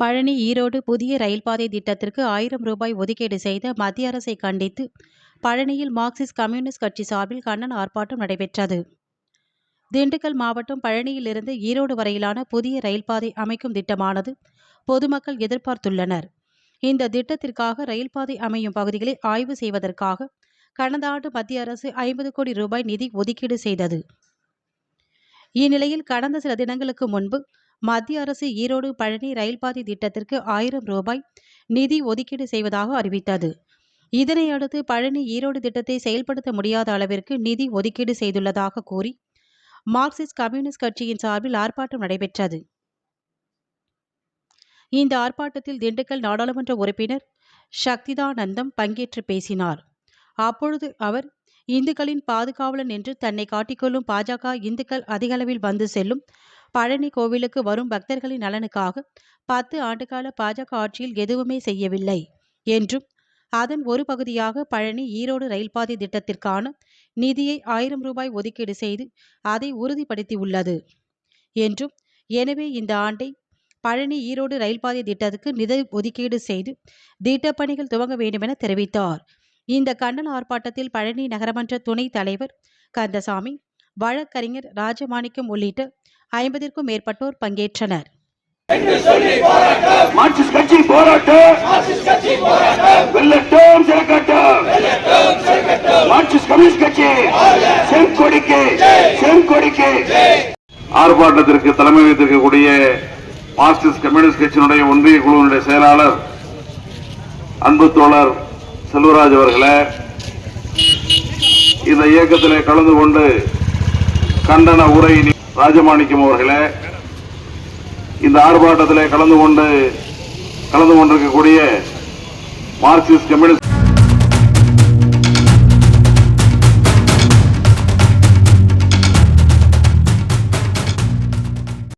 பழனி ஈரோடு புதிய ரயில்பாதை திட்டத்திற்கு ஆயிரம் ரூபாய் ஒதுக்கீடு செய்த மத்திய அரசை கண்டித்து பழனியில் மார்க்சிஸ்ட் கம்யூனிஸ்ட் கட்சி சார்பில் கண்ணன் ஆர்ப்பாட்டம் நடைபெற்றது. திண்டுக்கல் மாவட்டம் பழனியிலிருந்து ஈரோடு வரையிலான புதிய ரயில் பாதை அமைக்கும் திட்டமானது பொதுமக்கள் எதிர்பார்த்துள்ளனர். இந்த திட்டத்திற்காக ரயில் பாதை அமையும் பகுதிகளை ஆய்வு செய்வதற்காக கடந்த ஆண்டு மத்திய அரசு ஐம்பது கோடி ரூபாய் நிதி ஒதுக்கீடு செய்தது. இந்நிலையில் கடந்த சில தினங்களுக்கு முன்பு மத்திய அரசு ஈரோடு பழனி ரயில் பாதை திட்டத்திற்கு ஆயிரம் ரூபாய் நிதி ஒதுக்கீடு செய்வதாக அறிவித்தது. இதனையடுத்து பழனி ஈரோடு திட்டத்தை செயல்படுத்த முடியாத அளவிற்கு நிதி ஒதுக்கீடு செய்துள்ளதாக கூறி மார்க்சிஸ்ட் கம்யூனிஸ்ட் கட்சியின் சார்பில் ஆர்ப்பாட்டம் நடைபெற்றது. இந்த ஆர்ப்பாட்டத்தில் திண்டுக்கல் நாடாளுமன்ற உறுப்பினர் சக்திதானந்தம் பங்கேற்று பேசினார். அப்பொழுது அவர் இந்துக்களின் பாதுகாவலன் என்று தன்னை காட்டிக்கொள்ளும் பாஜக இந்துக்கள் அதிகளவில் வந்து செல்லும் பழனி கோவிலுக்கு வரும் பக்தர்களின் நலனுக்காக பத்து ஆண்டுகால பாஜக ஆட்சியில் எதுவுமே செய்யவில்லை என்றும் அதன் ஒரு பகுதியாக பழனி ஈரோடு ரயில் பாதை திட்டத்திற்கான நிதியை ஆயிரம் ரூபாய் ஒதுக்கீடு செய்து அதை உறுதிப்படுத்தியுள்ளது என்றும் எனவே இந்த ஆண்டை பழனி ஈரோடு ரயில் பாதை திட்டத்துக்கு நிதி ஒதுக்கீடு செய்து திட்டப்பணிகள் துவங்க வேண்டுமென தெரிவித்தார். இந்த கண்டன ஆர்ப்பாட்டத்தில் பழனி நகரமன்ற துணைத் தலைவர் கந்தசாமி வழக்கறிஞர் ராஜமாணிக்கம் உள்ளிட்ட ஐம்பதிற்கும் மேற்பட்டோர் பங்கேற்றனர். ஆர்ப்பாட்டத்திற்கு தலைமை வைத்திருக்கக்கூடிய மார்க்சிஸ்ட் கம்யூனிஸ்ட் கட்சியினுடைய ஒன்றிய குழுவினுடைய செயலாளர் அன்பு தோழர் செல்வராஜ் அவர்களே இந்த இயக்கத்திலே கலந்து கொண்டு கண்டன உரை ராஜமாணிக்கம் அவர்களே இந்த ஆர்ப்பாட்டத்தில் கலந்து கொண்டு கலந்து கொண்டிருக்கக்கூடிய மார்க்சிஸ்ட் கம்யூனிஸ்ட்